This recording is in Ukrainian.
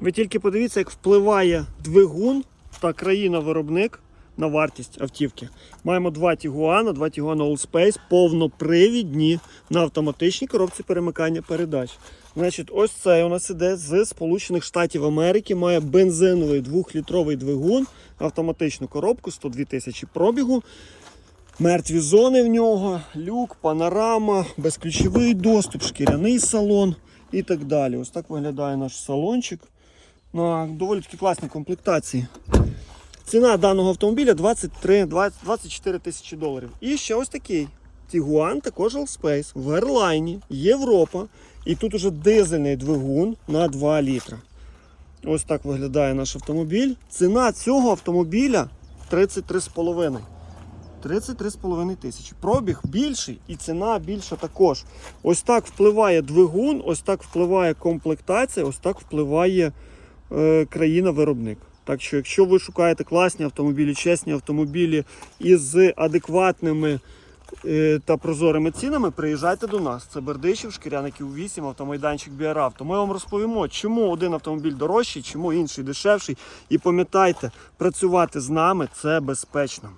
Ви тільки подивіться, як впливає двигун та країна-виробник на вартість автівки. Маємо два Тігуана, два Тігуана Allspace, повнопривідні на автоматичній коробці перемикання передач. Значить, ось це у нас іде з Сполучених Штатів Америки. Має бензиновий двохлітровий двигун, автоматичну коробку, 102 тисячі пробігу. Мертві зони в нього, люк, панорама, безключовий доступ, шкіряний салон і так далі. Ось так виглядає наш салончик на доволі таки класній комплектації. Ціна даного автомобіля 23, 20, 24 тисячі доларів. І ще ось такий Tiguan, також Allspace, в Airline, Європа. І тут уже дизельний двигун на 2 літра. Ось так виглядає наш автомобіль. Ціна цього автомобіля 33,5. 33,5 тисячі. Пробіг більший і ціна більша також. Ось так впливає двигун, ось так впливає комплектація, ось так впливає країна-виробник. Так що, якщо ви шукаєте класні автомобілі, чесні автомобілі із адекватними е, та прозорими цінами, приїжджайте до нас. Це Бердичів, Шкіряників 8, автомайданчик Біаравто. Ми вам розповімо, чому один автомобіль дорожчий, чому інший дешевший. І пам'ятайте, працювати з нами це безпечно.